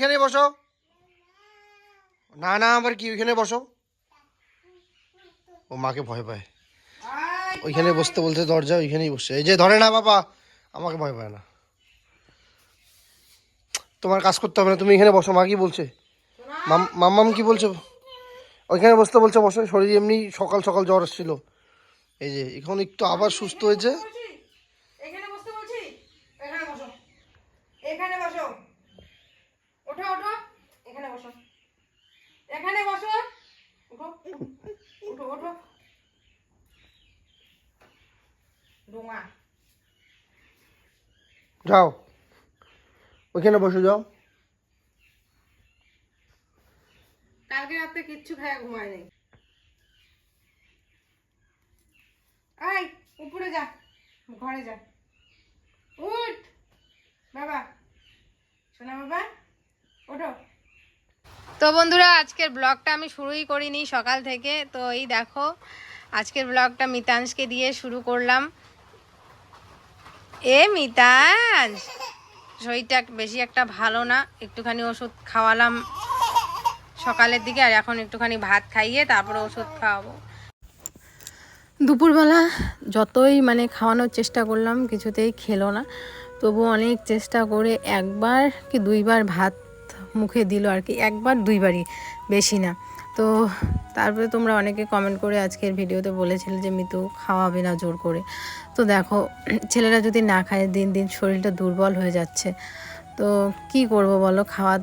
এখানে বসো। না না, আবার কি, ওইখানে বসো। ও মাকে ভয় পায়। ওইখানে বসতে বলতে দরজা ওইখানেই বসে। এই যে, ধরে না বাবা, আমাকে ভয় পায় না। তোমার কাজ করতে হবে না, তুমি এখানে বসো, মা কি বলছে? মাম- মাম্মাম কি বলছে? ওইখানে বসতে বলছে, বসো, শরীর এমনি সকাল সকাল জ্বর এসেছিল এই যে, এখন একটু আবার সুস্থ হয়েছে। এখানে বসো। এখানে বসো। ওঠো ওঠো। এখানে বসো। এখানে বসো। উঠো। উঠো ওঠো ডোঙা। যাও। ওইখানে বসে যাও। কালকে রাতে কিচ্ছু খায়া ঘুমায় নেই। আয় উপরে যা। ঘরে যা। উঠ। বাবা। শোনা বাবা। তো বন্ধুরা, আজকের ব্লগটা আমি শুরুই করিনি সকাল থেকে। তো এই দেখো, আজকের ব্লগটা মিতাংশকে দিয়ে শুরু করলাম। এ মিতাংশ শরীরটা বেশি একটা ভালো না? একটুখানি ওষুধ খাওয়ালাম সকালের দিকে, আর এখন একটুখানি ভাত খাইয়ে তারপরে ওষুধ খাওয়াবো। দুপুরবেলা যতই মানে খাওয়ানোর চেষ্টা করলাম, কিছুতেই খেলো না। তবু অনেক চেষ্টা করে একবার কি দুইবার ভাত মুখে দিল আর কি, একবার দুইবারই, বেশি না। তো তারপরে তোমরা অনেকে কমেন্ট করে আজকের ভিডিওতে বলেছিলে যে, মিতু, খাওয়াবে না জোর করে। তো দেখো, ছেলেরা যদি না খায়, দিন দিন শরীরটা দুর্বল হয়ে যাচ্ছে। তো কি করব বলো? খাওয়া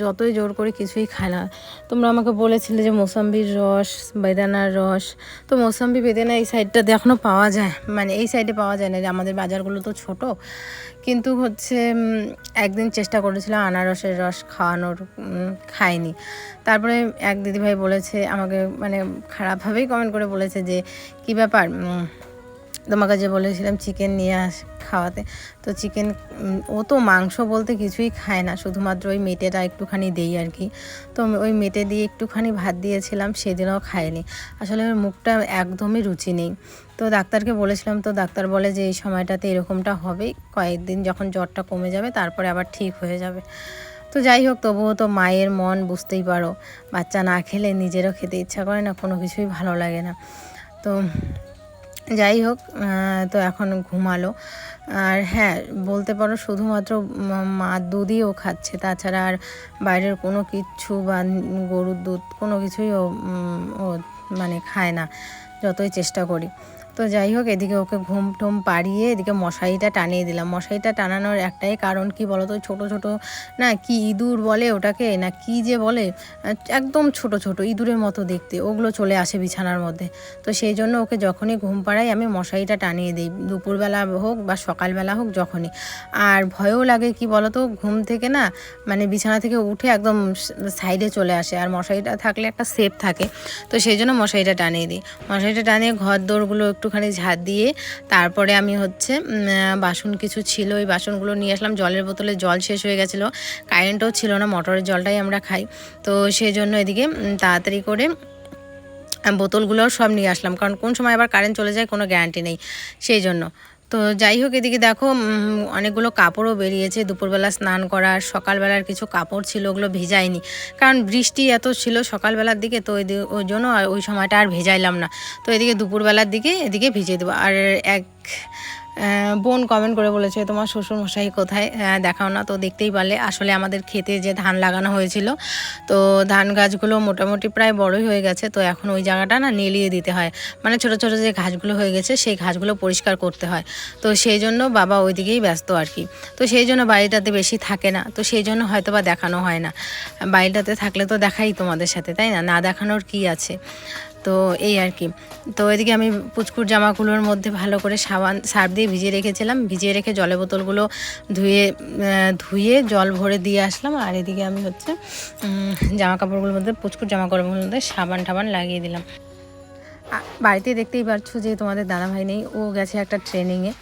যতই জোর করে কিছুই খায় না। তোমরা আমাকে বলেছিলে যে মৌসাম্বির রস, বেদানার রস। তো মৌসাম্বি, বেদানা এই সাইডটাতে এখনও পাওয়া যায়? মানে এই সাইডে পাওয়া যায় না। আমাদের বাজারগুলো তো ছোট। কিন্তু হচ্ছে একদিন চেষ্টা করেছিলাম আনারসের রস খাওয়ানোর খায়নি তারপরে এক দিদিভাই বলেছে, আমাকে মানে খারাপভাবেই কমেন্ট করে বলেছে যে, কি ব্যাপার? তোমাকে যে বলেছিলাম চিকেন নিয়ে আস খাওয়াতে, তো চিকেন ও তো মাংস বলতে কিছুই খায় না, শুধুমাত্র ওই মেটেটা একটুখানি দেই আর কি। তো ওই মেটে দিয়ে একটুখানি ভাত দিয়েছিলাম, সেদিনও খায়নি আসলে ওর মুখটা একদমই রুচি নেই। তো ডাক্তারকে বলেছিলাম, তো ডাক্তার বলে যে এই সময়টাতে এরকমটা হবেই, কয়েকদিন যখন জ্বরটা কমে যাবে, তারপরে আবার ঠিক হয়ে যাবে। তো যাই হোক, তবুও তো মায়ের মন বুঝতেই পারো, বাচ্চা না খেলে নিজেরও খেতে ইচ্ছা করে না, কোনো কিছুই ভালো লাগে না। তো যাই হোক তো এখন ঘুমালো। আর হ্যাঁ বলতে পারো শুধুমাত্র মা- দুধই ও খাচ্ছে। তাছাড়া আর বাইরের কোনো কিচ্ছু বা গরুর দুধ কোনো কিছুই ও মানে খায় না, যতই চেষ্টা করি। তো যাই হোক, এদিকে ওকে ঘুম টুম পাড়িয়ে এদিকে মশারিটা টানিয়ে দিলাম। মশারিটা টানানোর একটাই কারণ কি বলতো, ছোট ছোট না কি ইঁদুর বলে ওটাকে, না কি যে বলে, একদম ছোট ছোট ইঁদুরের মতো দেখতে, ওগুলো চলে আসে বিছানার মধ্যে। তো সেই জন্য ওকে যখনই ঘুম পাড়াই আমি মশারিটা টানিয়ে দিই, দুপুরবেলা হোক বা সকালবেলা হোক যখনই। আর ভয়ও লাগে কি বলতো, ঘুম থেকে না মানে বিছানা থেকে উঠে একদম সাইডে চলে আসে, আর মশারিটা থাকলে একটা সেফ থাকে। তো সেই জন্য মশারিটা টানিয়ে দিই। মশারিটা টানিয়ে ঘর দৌড়গুলো একটুখানি ঝাঁট দিয়ে তারপরে আমি হচ্ছে বাসন কিছু ছিল, ওই বাসনগুলো নিয়ে আসলাম। জলের বোতলে জল শেষ হয়ে গেছিল। কারেন্টও ছিল না, মটরের জলটাই আমরা খাই। তো সেই জন্য এদিকে তাড়াতাড়ি করে বোতলগুলোও সব নিয়ে আসলাম। কারণ কোন সময় আবার কারেন্ট চলে যায়, কোনো গ্যারান্টি নেই। সেই জন্য তো যাই হোক, এদিকে দেখো অনেকগুলো কাপড়ও বেরিয়েছে। দুপুরবেলা স্নান করার, সকালবেলার কিছু কাপড় ছিল, ওগুলো ভেজাইনি কারণ বৃষ্টি এত ছিল সকালবেলার দিকে, তো ওই জন্য ওই সময়টা আর ভেজাইলাম না। তো এদিকে দুপুরবেলার দিকে, এদিকে ভিজিয়ে দেবো। আর এক বোন কমেন্ট করে বলেছে, তোমার শ্বশুর মশাই কোথায় দেখাও না তো, দেখতেই পারলে। আসলে আমাদের খেতে যে ধান লাগানো হয়েছিল, তো ধান গাছগুলো মোটামুটি প্রায় বড়ই হয়ে গেছে, তো এখন ওই জায়গাটা না নেলিয়ে দিতে হয়। মানে ছোট ছোট যে ঘাসগুলো হয়ে গেছে, সেই ঘাসগুলো পরিষ্কার করতে হয়। তো সেই জন্য বাবা ওইদিকেই ব্যস্ত আর কি। তো সেই জন্য বাড়িটাতে বেশি থাকে না, তো সেই জন্য হয়তো বা দেখানো হয় না। বাড়িটাতে থাকলে তো দেখাই তোমাদের সাথে, তাই না? না দেখানোর কি আছে? তো এই আর কি। তো এদিকে আমি পুচকুর জামাগুলোর মধ্যে ভালো করে সাবান, সার্ফ দিয়ে ভিজিয়ে রেখেছিলাম। ভিজিয়ে রেখে জলে বোতলগুলো ধুয়ে ধুয়ে জল ভরে দিয়ে আসলাম। আর এদিকে আমি হচ্ছে জামা কাপড়গুলোর মধ্যে, পুচকুর জামা কাপড়গুলোর মধ্যে সাবান টাবান লাগিয়ে দিলাম। বাড়িতে দেখতেই পারছ যে তোমাদের দাদাভাই নেই। ও গেছে একটা ট্রেনিংয়ে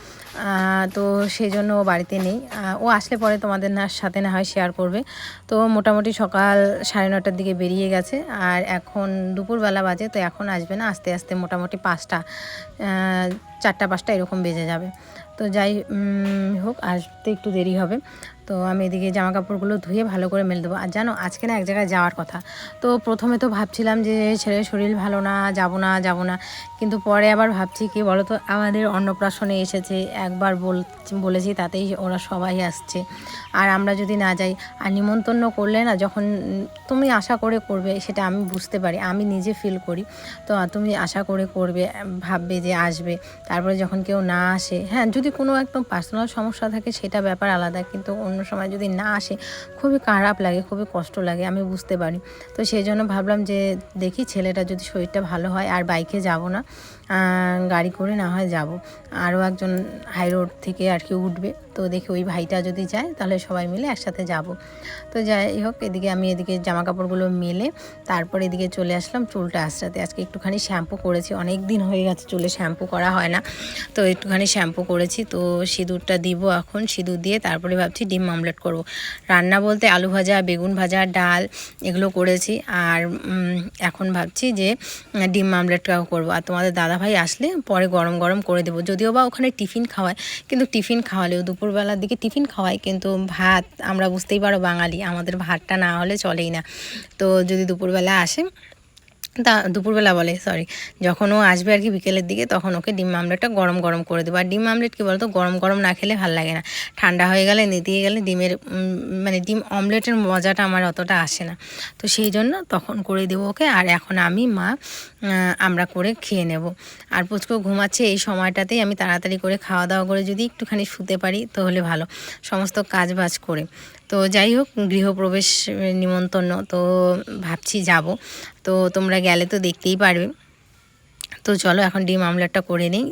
তো সেই জন্য ও বাড়িতে নেই। ও আসলে পরে তোমাদের না, সাথে না হয় শেয়ার করবে। তো মোটামুটি সকাল সাড়ে নটার দিকে বেরিয়ে গেছে। আর এখন দুপুরবেলা বাজে, তো এখন আসবে না, আস্তে আস্তে মোটামুটি পাঁচটা। চারটা পাঁচটা এরকম বেজে যাবে। তো যাই হোক আসতে একটু দেরি হবে। তো আমি এদিকে জামা কাপড়গুলো ধুয়ে ভালো করে মেলে দেবো। আর জানো, আজকে না এক জায়গায় যাওয়ার কথা। তো প্রথমে তো ভাবছিলাম যে ছেলের শরীর ভালো না, যাব না যাব না। কিন্তু পরে আবার ভাবছি, কি বলো তো আমাদের অন্নপ্রাশনে এসেছে। একবার বল, বলেছি তাতেই ওরা সবাই আসছে। আর আমরা যদি না যাই, আর নিমন্ত্রণ করলে না, যখন তুমি আশা করে করবে, সেটা আমি বুঝতে পারি, আমি নিজে ফিল করি। তো তুমি আশা করে করবে, ভাববে যে আসবে। তারপরে যখন কেউ না আসে হ্যাঁ যদি কোনো একদম পার্সোনাল সমস্যা থাকে সেটা ব্যাপার আলাদা, কিন্তু অন্য সময় যদি না আসে, খুবই খারাপ লাগে, খুবই কষ্ট লাগে, আমি বুঝতে পারি। তো সেই জন্য ভাবলাম যে দেখি ছেলেটা যদি শরীরটা ভালো হয়, আর বাইকে যাব না গাড়ি করে না হয় যাব। আরও একজন হাই রোড থেকে আর কি উঠবে। তো দেখি ওই ভাইটা যদি যায়, তাহলে সবাই মিলে একসাথে যাব। তো যাই হোক, এদিকে আমি এদিকে জামা কাপড়গুলো মেলে, তারপর এদিকে চলে আসলাম চুলটা আঁচড়াতে। আজকে একটুখানি শ্যাম্পু করেছি, অনেক দিন হয়ে গেছে চুলে শ্যাম্পু করা হয় না। তো একটুখানি শ্যাম্পু করেছি, তো সিঁদুরটা দিব এখন, সিঁদুর দিয়ে তারপরে ভাবছি ডিম আমলেট করব। রান্না বলতে আলু ভাজা, বেগুন ভাজা, ডাল, এগুলো করেছি। আর এখন ভাবছি যে ডিম আমলেটটাও করব। আর তোমাদের দাদাভাই আসলে পরে গরম গরম করে দেবো। যদিও বা ওখানে টিফিন খাওয়ায়, কিন্তু টিফিন খাওয়ালেও দুপুরবেলার দিকে টিফিন খাওয়াই, কিন্তু ভাত আমরা বুঝতেই পারো বাঙালি, আমাদের ভাতটা না হলে চলেই না। তো যদি দুপুরবেলা আসে তা দুপুরবেলা বলে সরি যখন ও আসবে আর কি বিকেলের দিকে, তখন ওকে ডিম আমলেটটা গরম গরম করে দেবো। আর ডিম আমলেট কী বলতো, গরম গরম না খেলে ভালো লাগে না। ঠান্ডা হয়ে গেলে, নেতিয়ে গেলে ডিমের মানে ডিম অমলেটের মজাটা আমার অতটা আসে না। তো সেই জন্য তখন করে দেবো ওকে, আর এখন আমি, মা আমরা করে খেয়ে নেব। আর পুচকো ঘুমাচ্ছে এই সময়টাতেই আমি তাড়াতাড়ি করে খাওয়া দাওয়া করে যদি একটুখানি শুতে পারি, তাহলে ভালো। সমস্ত কাজ বাজ করে। তো যাই হোক, গৃহপ্রবেশ নিমন্ত্রণ, তো ভাবছি যাব। তো তোমরা গেলে তো দেখতেই পারবে। তো চলো এখন ডিম আমলেটটা করে নিই।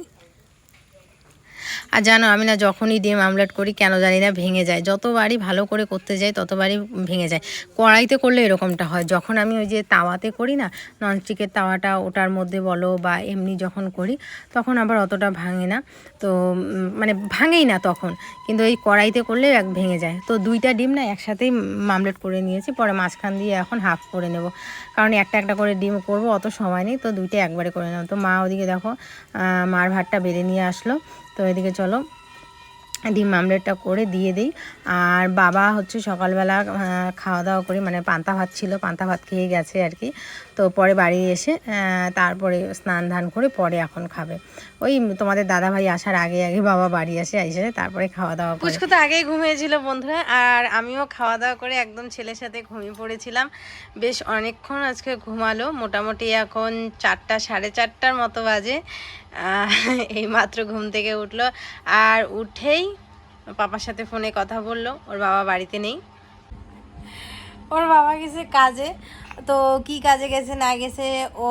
আর জানো, আমি না যখনই ডিম আমলেট করি, কেন জানি না ভেঙে যায়। যতবারই ভালো করে করতে যাই, ততবারই ভেঙে যায়। কড়াইতে করলে এরকমটা হয়। যখন আমি ওই যে তাওয়াতে করি না ননস্টিকের তাওয়াটা ওটার মধ্যে বলো বা এমনি যখন করি, তখন আবার অতটা ভাঙে না। তো মানে ভাঙেই না তখন। কিন্তু এই কড়াইতে করলে এক ভেঙে যায়। তো দুইটা ডিম না একসাথেই মামলেট করে নিয়েছি। পরে মাঝখান দিয়ে এখন হাফ করে নেব। কারণ একটা একটা করে ডিম করব, অত সময় নেই। তো দুইটা একবারে করে নেব তো মা ওদিকে দেখো মার ভাতটা বেড়ে নিয়ে আসলো। তো এদিকে চলো। ডিম আমলেটটা করে দিয়ে দিই। আর বাবা হচ্ছে সকালবেলা খাওয়া দাওয়া করে মানে পান্তা ভাত ছিল, পান্তা ভাত খেয়ে গেছে আর কি। তো পরে বাড়ি এসে তারপরে স্নান ধান করে পরে এখন খাবে। ওই তোমাদের দাদা ভাই আসার আগে আগে বাবা বাড়ি আসে এসে তারপরে খাওয়া দাওয়া পুচকু তো আগেই ঘুমিয়েছিল বন্ধুরা, আর আমিও খাওয়া দাওয়া করে একদম ছেলের সাথে ঘুমিয়ে পড়েছিলাম। বেশ অনেকক্ষণ আজকে ঘুমালো, মোটামুটি এখন চারটা, সাড়ে চারটার মতো বাজে। এই মাত্র ঘুম থেকে উঠল, আর উঠেই পাপার সাথে ফোনে কথা বলল, ওর বাবা বাড়িতে নেই। ওর বাবা গেছে কাজে তো কি কাজে গেছে না গেছে ও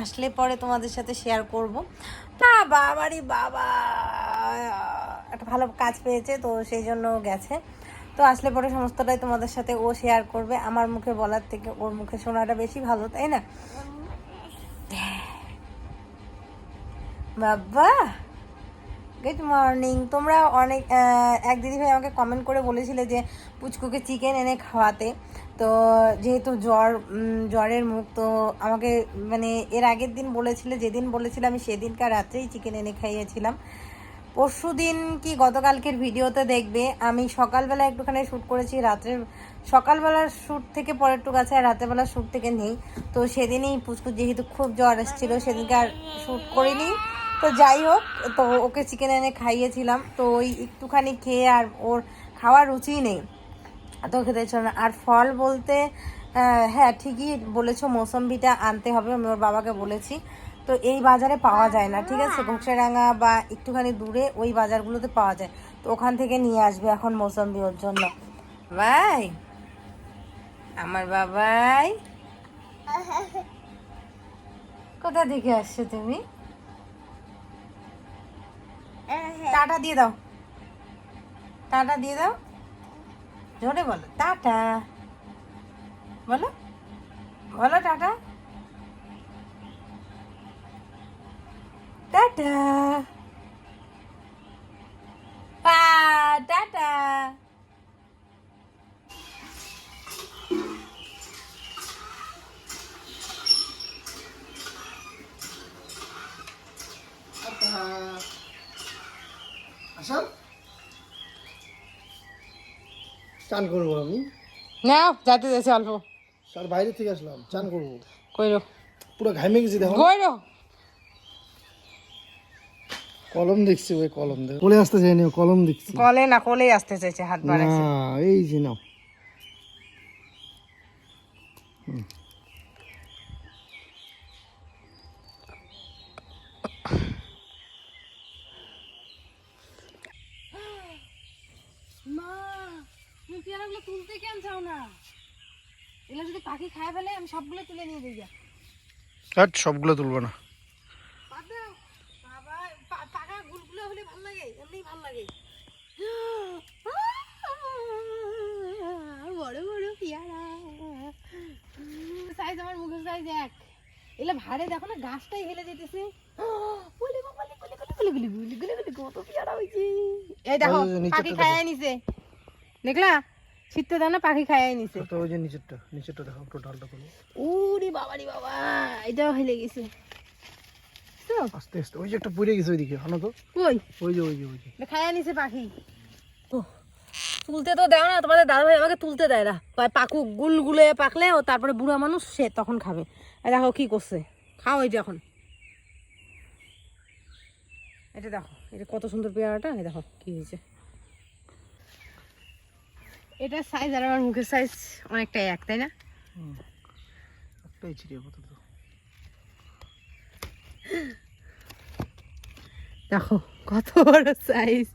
আসলে পরে তোমাদের সাথে শেয়ার করব। না বাবারই বাবা একটা ভালো কাজ পেয়েছে তো সেই জন্য গেছে। তো আসলে পরে সমস্তটাই তোমাদের সাথে ও শেয়ার করবে। আমার মুখে বলার থেকে ওর মুখে শোনাটা বেশি ভালো তাই না? বাবা! গুড মর্নিং তোমরা অনেক এক দিদিভাই আমাকে কমেন্ট করে বলেছিলে যে পুচকুকে চিকেন এনে খাওয়াতে। তো যেহেতু জ্বর জ্বরের মুখ, তো আমাকে মানে এর আগের দিন বলেছিলে, যেদিন বলেছিলে আমি সেদিনকার রাত্রেই চিকেন এনে খাইয়েছিলাম। পরশু দিন কি গতকালকের ভিডিওতে দেখবে, আমি সকালবেলা একটুখানি শ্যুট করেছি, রাত্রের সকালবেলার শ্যুট থেকে পরের টুক আছে, আর রাতেরবেলার শ্যুট থেকে নেই। তো সেদিনই পুচকু যেহেতু খুব জ্বর এসেছিল, সেদিনকে আর শ্যুট করিনি। তো যাই হোক, তো ওকে চিকেন এনে খাইয়েছিলাম। তো ওই একটুখানি খেয়ে আর ওর খাওয়ার রুচি নেই। তো খেতে না আর ফল বলতে হ্যাঁ ঠিকই বলেছ, মৌসম্বিটা আনতে হবে, আমি ওর বাবাকে বলেছি। তো এই বাজারে পাওয়া যায় না, ঠিক আছে? ঘোকসাডাঙ্গা বা একটুখানি দূরে ওই বাজারগুলোতে পাওয়া যায়। তো ওখান থেকে নিয়ে আসবে এখন মৌসম্বি ওর জন্য। ভাই, আমার বাবাই। কোথা থেকে আসছো তুমি? টাটা দিয়ে দাও। টাটা দিয়ে দাও। জোরে বলো টাটা। বলো বলো টাটা। টাটা। টাটা। আসো চান করব আমি। না যাতে যাচ্ছে অল্প। স্যার বাইরে থেকে আসলাম চান করব। কইরো। পুরো ঘামে গেছি দেখো। কইরো। কলম দেখছি ওই কলম দেখ। কোলে আসতে চাইনি কলম দেখছি। কলে না কলে আসতে চাইছে হাত বাড়াইছে। এই যে নাও। এগুলো যদি পাখি খায় ফেলে আমি সবগুলো তুলে নিয়ে যাই আর সবগুলো না। হলে লাগে লাগে। বড় বড় আমার দেখো না গাছটাই হেলে যেতেছে কত এই দেখো পাখি দেখলা? শীতে দাও না পাখি খায় নিছে। তো ওই যে নিচেরটা নিচেরটা দেখো একটু ডালটা তুলো উরি বাবা রে বাবা এটাও হেলে গেছে। তো? আস্তে আস্তে ওই যে একটা পড়ে গেছে ওইদিকে আনো তো। কই? ওই যে ওই যে ওই যে। খায়া নিছে পাখি। তুলতে তো দেও না তোমাদের দাদা ভাই আমাকে তুলতে দেয় না। পাকু গুলগুলে পাকলে ও তারপরে বুড়া মানুষ সে তখন খাবে। দেখো কি করছে। খাও এই যে এখন। এটা দেখো এটা কত সুন্দর পেয়ারাটা দেখো কি হয়েছে। এটা সাইজ আর আমার মুখের সাইজ অনেকটাই এক তাই না? একটাই ছিড়ে আপাতত। দেখো কত বড় সাইজ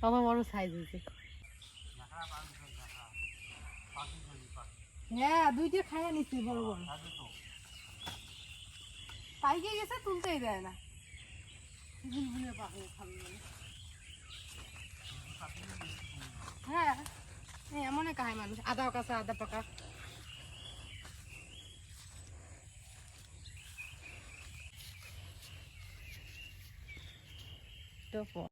কত বড় সাইজ হয়েছে। হ্যাঁ দুইটা খাইয়া নিচ্ছি বড় বড়। পাইকে গেছে তুলতেই দেয় না। বুলবুলে পাখি খাবে বলে। Hai, ini একা হয় মানুষ আদা কাঁচা ada পাকা beautiful.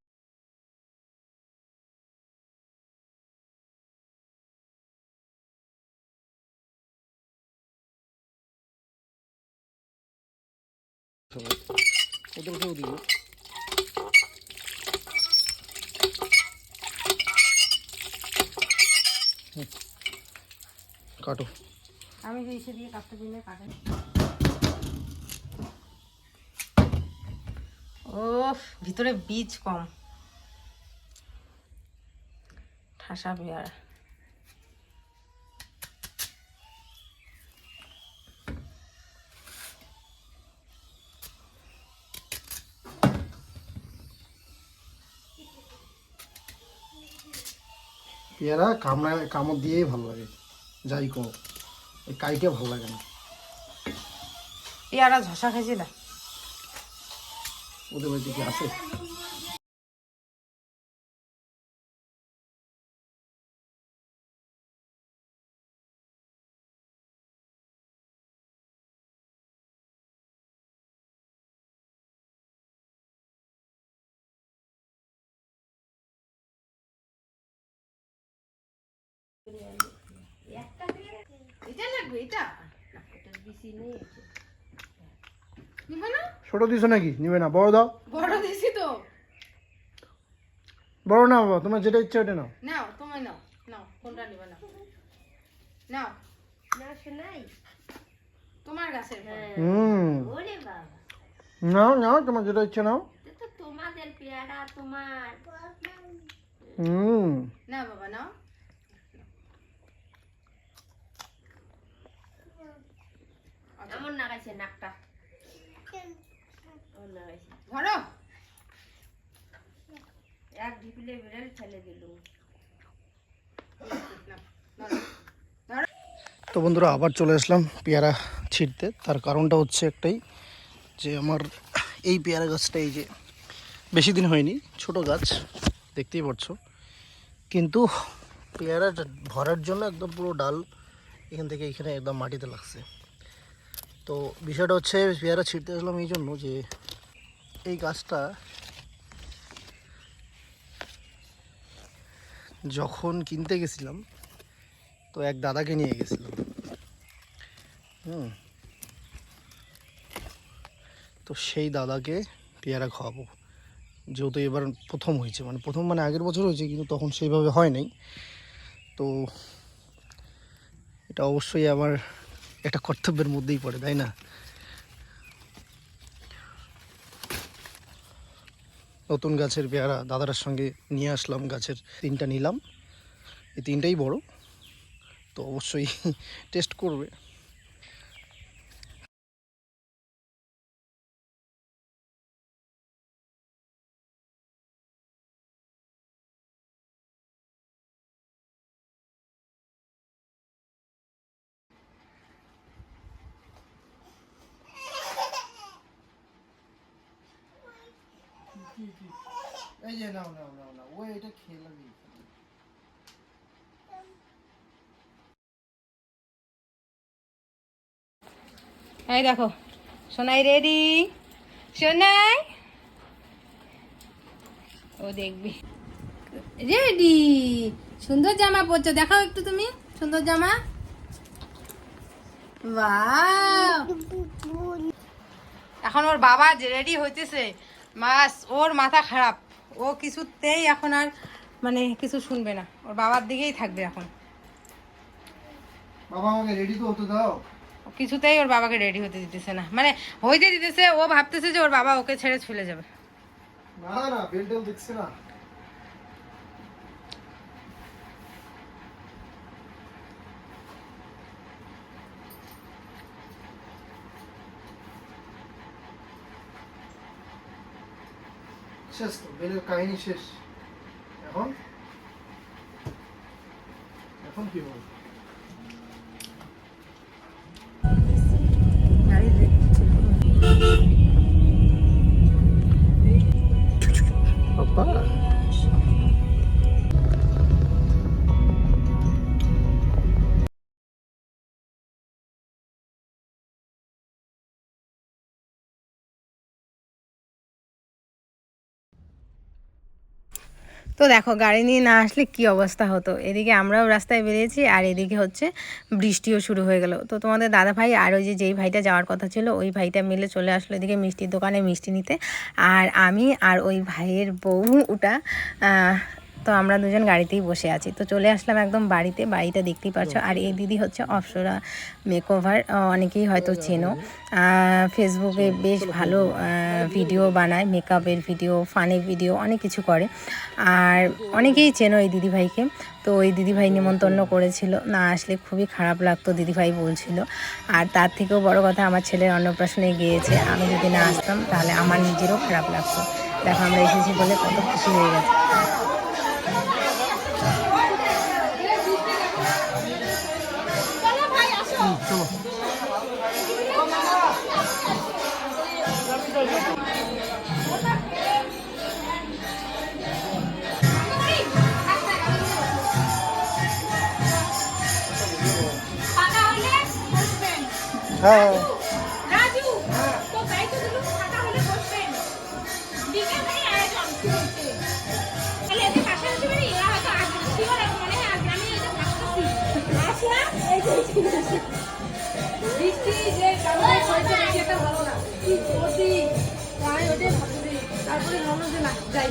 Udah, udah, udah. কাটো। আমি যে ইসে দিয়ে কাটতে দিলে কাটে ও ভিতরে বীজ কম। ঠাসা পেয়ারা। পেয়ারা কামড়া কামড় দিয়েই ভালো লাগে। যাই কো এই কাইটে ভালো লাগে না। পেয়ারা ঝসা খাইছি না? ওদের বাড়িতে কি আছে? এটা লাগবে এটা ছোট দিছো নাকি? নিবে না বড় দাও। বড় দিছি তো। বড় না বাবা তোমার যেটা ইচ্ছা ওটা নাও। নাও তুমি নাও নাও কোনটা নিবে না? নাও। তোমার গাছের ফল। হুম। নাও নাও তোমার যেটা ইচ্ছা নাও। তোমাদের পেয়ারা তোমার। হুম। নাও বাবা নাও। নাগাইছে নাকটা। ধরো। এক ঢিপিলে বেড়ে ফেলে দিল। তো বন্ধুরা আবার চলে আসলাম পেয়ারা ছিঁড়তে। তার কারণটা হচ্ছে একটাই যে আমার এই পেয়ারা গাছটা এই যে বেশি দিন হয়নি ছোট গাছ দেখতেই পাচ্ছ। কিন্তু পেয়ারা ভরার জন্য একদম পুরো ডাল এখান থেকে এখানে একদম মাটিতে লাগছে। তো বিষয়টা হচ্ছে পেয়ারা ছিঁড়তে আসলাম এই জন্য যে এই গাছটা যখন কিনতে গেছিলাম, তো এক দাদাকে নিয়ে গেছিলাম। হুম। তো সেই দাদাকে পেয়ারা খাওয়াবো। যেহেতু এবার প্রথম হয়েছে মানে প্রথম মানে আগের বছর হয়েছে, কিন্তু তখন সেইভাবে হয় নাই। তো এটা অবশ্যই আমার একটা কর্তব্যের মধ্যেই পড়ে, তাই না? নতুন গাছের পেয়ারা দাদার সঙ্গে নিয়ে আসলাম, গাছের তিনটা নিলাম। এই তিনটাই বড়, তো অবশ্যই টেস্ট করবে। এই যে, নাও নাও নাও নাও। ও এটা খেয়ে এই দেখো, সোনাই রেডি। সোনাই। ও দেখবি। রেডি। সুন্দর জামা পরছো। দেখাও একটু তুমি, সুন্দর জামা। এখন ওর বাবা রেডি হইতেছে, মাস, ওর মাথা খারাপ। ও কিছুতেই এখন আর মানে কিছু শুনবে না। ওর বাবার দিকেই থাকবে এখন। বাবা আমাকে রেডি তো হতে দাও। ও কিছুতেই ওর বাবাকে রেডি হতে দিতেছে না। মানে হইতে দিতেছে ও ভাবতেছে যে ওর বাবা ওকে ছেড়ে চলে যাবে। না না বিল্ডিং দেখছে না। শেষ তো বেলের কাহিনী শেষ। এখন? এখন কি হবে? তো দেখো, গাড়ি নিয়ে না আসলে কি অবস্থা হতো? এদিকে আমরাও রাস্তায় বেরিয়েছি আর এদিকে হচ্ছে বৃষ্টিও শুরু হয়ে গেল। তো তোমাদের দাদা ভাই আর ওই যে যেই ভাইটা যাওয়ার কথা ছিল, ওই ভাইটা মিলে চলে আসলো এদিকে মিষ্টির দোকানে মিষ্টি নিতে। আর আমি আর ওই ভাইয়ের বউ ওটা তো আমরা দুজন গাড়িতেই বসে আছি। তো চলে আসলাম একদম বাড়িতে। বাড়িটা দেখতেই পাচ্ছ আর এই দিদি হচ্ছে অপসরা মেকওভার অনেকেই হয়তো চেনো। ফেসবুকে বেশ ভালো ভিডিও বানায়। মেকআপের ভিডিও ফানের ভিডিও অনেক কিছু করে। আর অনেকেই চেনো এই দিদিভাইকে। তো ওই দিদিভাই নিমন্ত্রণ করেছিল। না আসলে খুবই খারাপ লাগতো, দিদিভাই বলছিল। আর তার থেকেও বড় কথা, আমার ছেলের অন্নপ্রাশনে গিয়েছে। আমি যদি না আসতাম, তাহলে আমার নিজেরও খারাপ লাগতো। দেখো, আমরা এসেছি বলে কত খুশি হয়ে গেছে। যে বৃষ্টি যে কারণে হয়েছে একটা ভালো না। কি করছি? তাই ওটাই ভাবতেছি তারপরে ভাবলাম যে না যাই।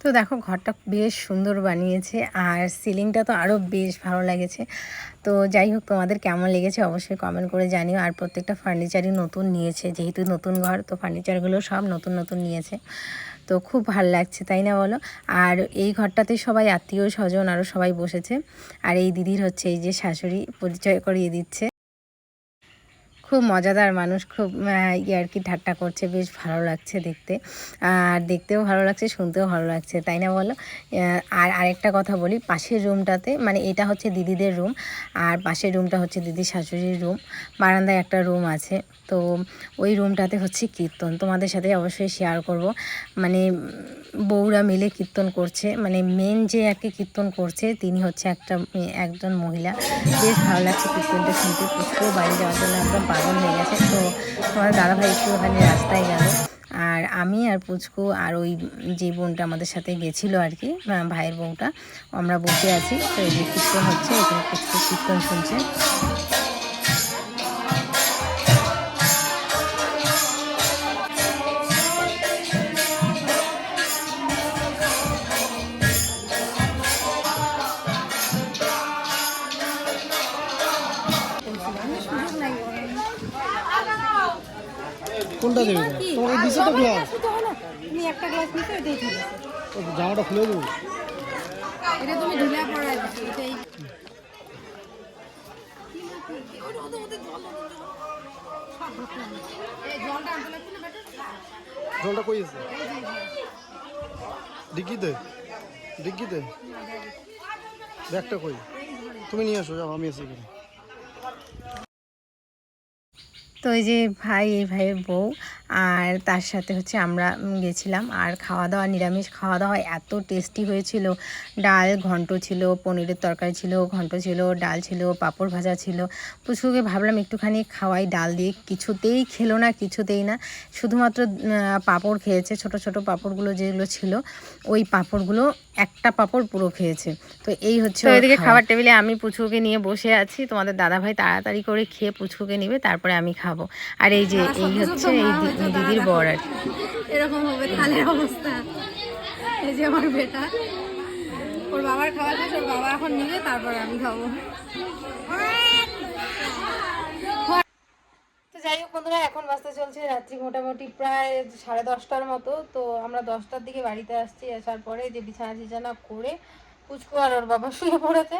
তো দেখো, ঘরটা বেশ সুন্দর বানিয়েছে আর সিলিংটা তো আরও বেশ ভালো লেগেছে। তো যাই হোক, তোমাদের কেমন লেগেছে অবশ্যই কমেন্ট করে জানিও। আর প্রত্যেকটা ফার্নিচারই নতুন নিয়েছে, যেহেতু নতুন ঘর, তো ফার্নিচারগুলো সব নতুন নতুন নিয়েছে। তো খুব ভালো লাগছে, তাই না বলো? আর এই ঘরটাতে সবাই আত্মীয় স্বজন আরও সবাই বসেছে। আর এই দিদির হচ্ছে, এই যে শাশুড়ি পরিচয় করিয়ে দিচ্ছে। খুব মজাদার মানুষ, খুব আর ইয়ার্কি ঠাট্টা করছে, বেশ ভালো লাগছে দেখতে। আর দেখতেও ভালো লাগছে, শুনতেও ভালো লাগছে, তাই না বলো? আর আরেকটা কথা বলি, পাশের রুমটাতে মানে এটা হচ্ছে দিদিদের রুম, আর পাশের রুমটা হচ্ছে দিদির শাশুড়ির রুম, বারান্দায় একটা রুম আছে। তো ওই রুমটাতে হচ্ছে কীর্তন, তোমাদের সাথে অবশ্যই শেয়ার করব। মানে বউরা মিলে কীর্তন করছে মানে মেন যে একে কীর্তন করছে, তিনি হচ্ছে একটা, একজন মহিলা। বেশ ভালো লাগছে কীর্তনটা শুনতে, পুষ্পও বাড়ি যাওয়ার জন্য একদম পাগল হয়ে গেছে। তো তোমার দাদাভাই একটু ওখানে রাস্তায় গেল। আর আমি আর পুচকু আর ওই যে বোনটা আমাদের সাথে গেছিল আর কি ভাইয়ের বউটা, আমরা বসে আছি। তো এই যে কীর্তন হচ্ছে, এখানে কীর্তন শুনছে। কোনটা দেবে তোমাকে দিছে তো গ্লাস তুমি একটা গ্লাস নিতে এটাই ঠিক আছে জামাটা খুলে দেবো। এটা তুমি ঢিলা এটাই। জলটা কই আছে? ডিগ্গিতে? ডিগ্গিতে? ব্যাগটা কই? তুমি নিয়ে আসো যাও আমি আছি এখানে। তো এই যে ভাই এই ভাইয়ের বউ। আর তার সাথে হচ্ছে আমরা গেছিলাম আর খাওয়া দাওয়া নিরামিষ খাওয়া দাওয়া এত টেস্টি হয়েছিল। ডাল ঘন্ট ছিল পনিরের তরকারি ছিল ঘন্ট ছিল ডাল ছিল পাঁপড় ভাজা ছিল। পুচকুকে ভাবলাম একটুখানি খাওয়াই ডাল দিয়ে কিছুতেই খেলো না কিছুতেই না। শুধুমাত্র পাঁপড় খেয়েছে ছোট ছোট পাঁপড়গুলো যেগুলো ছিল ওই পাঁপড়গুলো একটা পাঁপড় পুরো খেয়েছে। তো এই হচ্ছে ওইদিকে খাবার টেবিলে আমি পুচকুকে নিয়ে বসে আছি। তোমাদের দাদাভাই তাড়াতাড়ি করে খেয়ে পুচকুকে নিবে তারপরে আমি খাব। আর এই যে এই হচ্ছে এই দিদির বর আর এরকম হবে কালের অবস্থা। এই যে আমার বেটা। ওর বাবার খাওয়া শেষ ওর বাবা এখন নিবে তারপর আমি খাব। তো যাই হোক বন্ধুরা এখন বাসতে চলছে রাত্রি মোটামুটি প্রায় সাড়ে দশটার মতো। তো আমরা দশটার দিকে বাড়িতে আসছি আসার পরে যে বিছানা টিছানা করে পুচকু আর ওর বাবা শুয়ে পড়েছে।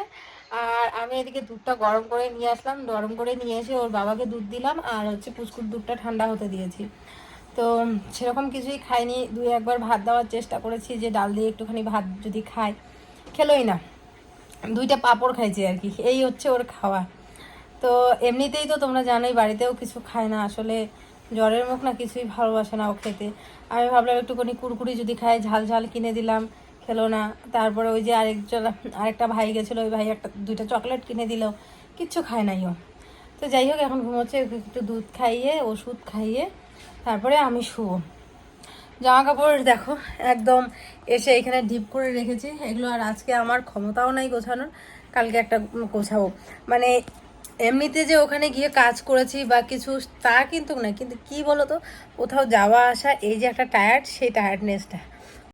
আর আমি এদিকে দুধটা গরম করে নিয়ে আসলাম। গরম করে নিয়ে এসে ওর বাবাকে দুধ দিলাম আর হচ্ছে পুচকুর দুধটা ঠান্ডা হতে দিয়েছি। তো সেরকম কিছুই খাইনি। দুই একবার ভাত দেওয়ার চেষ্টা করেছি যে ডাল দিয়ে একটুখানি ভাত যদি খায় খেলোই না। দুইটা পাঁপড় খাইছি আর কি। এই হচ্ছে ওর খাওয়া। তো এমনিতেই তো তোমরা জানোই বাড়িতেও কিছু খায় না। আসলে জ্বরের মুখ না কিছুই ভালোবাসে না ও খেতে। আমি ভাবলাম একটুখানি কুরকুরি যদি খায় ঝাল ঝাল কিনে দিলাম, খেলো না। তারপরে ওই যে আরেকজন, আরেকটা ভাই গেছিল, ওই ভাই একটা, দুইটা চকলেট কিনে দিল। কিচ্ছু খায় নাই ও। তো যাই হোক, এখন ঘুমোচ্ছে, একটু দুধ খাইয়ে, ওষুধ খাইয়ে তারপরে আমি শুবো। জামা কাপড় দেখো, একদম এসে এখানে ডিপ করে রেখেছি। এগুলো আর আজকে আমার ক্ষমতাও নাই গোছানোর, কালকে একটা গোছাবো। মানে এমনিতে যে ওখানে গিয়ে কাজ করেছি বা কিছু, তা কিন্তু না কিন্তু কি বলো তো কোথাও যাওয়া আসা, এই যে একটা টায়ার্ড সেই টায়ার্ডনেসটা